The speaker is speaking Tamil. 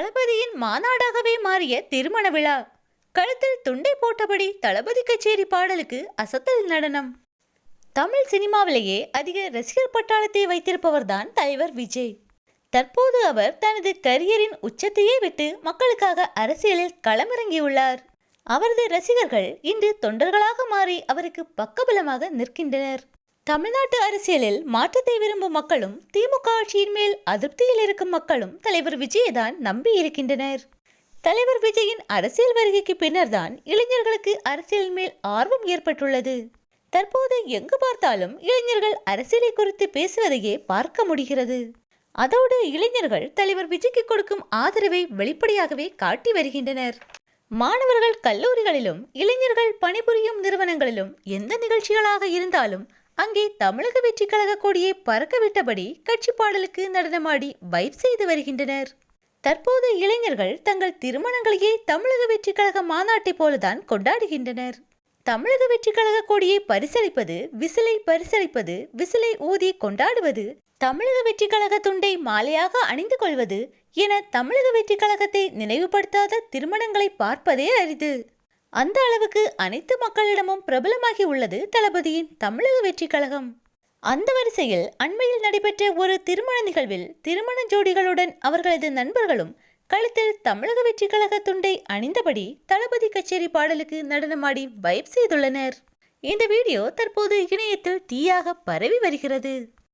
தளபதியின் மாநாடாகவே மாறிய திருமண விழா. கழுத்தில் துண்டை போட்டபடி தளபதி கச்சேரி பாடலுக்கு அசத்தல் நடனம். தமிழ் சினிமாவிலேயே அதிக ரசிகர் பட்டாளத்தை வைத்திருப்பவர்தான் தலைவர் விஜய். தற்போது அவர் தனது கரியரின் உச்சத்தையே விட்டு மக்களுக்காக அரசியலில் களமிறங்கியுள்ளார். அவரது ரசிகர்கள் இன்று தொண்டர்களாக மாறி அவருக்கு பக்கபலமாக நிற்கின்றனர். தமிழ்நாட்டு அரசியலில் மாற்றத்தை விரும்பும் மக்களும் திமுக ஆட்சியின் மேல் அதிருப்தியில் இருக்கும் மக்களும் தலைவர் விஜயை தான் நம்பி இருக்கின்றனர். தலைவர் விஜயின் அரசியல் வருகைக்கு பின்னர்தான் இளைஞர்களுக்கு அரசியல் மேல் ஆர்வம் ஏற்பட்டுள்ளது. தற்போது எங்கு பார்த்தாலும் இளைஞர்கள் அரசியலை குறித்து பேசுவதையே பார்க்க முடிகிறது. அதோடு இளைஞர்கள் தலைவர் விஜய்க்கு கொடுக்கும் ஆதரவை வெளிப்படையாகவே காட்டி வருகின்றனர். மாணவர்கள் கல்லூரிகளிலும் இளைஞர்கள் பணிபுரியும் நிறுவனங்களிலும் எந்த நிகழ்ச்சிகளாக இருந்தாலும் அங்கே தமிழக வெற்றி கழக கொடியை பறக்கவிட்டபடி கட்சி பாடலுக்கு நடனமாடி வைப் செய்து வருகின்றனர். தற்போது இளைஞர்கள் தங்கள் திருமணங்களையே தமிழக வெற்றி கழக மாநாட்டை போலதான் கொண்டாடுகின்றனர். தமிழக வெற்றி கழக கொடியை பரிசளிப்பது விசிலை பரிசளிப்பது விசிலை ஊதி கொண்டாடுவது தமிழக வெற்றி கழக துண்டை மாலையாக அணிந்து கொள்வது என தமிழக வெற்றி கழகத்தை நினைவுபடுத்தாத திருமணங்களை பார்ப்பதே அரிது. அந்த அளவுக்கு அனைத்து மக்களிடமும் பிரபலமாகி உள்ளது தளபதியின் தமிழக வெற்றி கழகம். அந்த வரிசையில் அண்மையில் நடைபெற்ற ஒரு திருமண நிகழ்வில் திருமண ஜோடிகளுடன் அவர்களது நண்பர்களும் கழுத்தில் தமிழக வெற்றி கழக துண்டை அணிந்தபடி தளபதி கச்சேரி பாடலுக்கு நடனமாடி வைப் செய்துள்ளனர். இந்த வீடியோ தற்போது இணையத்தில் தீயாக பரவி வருகிறது.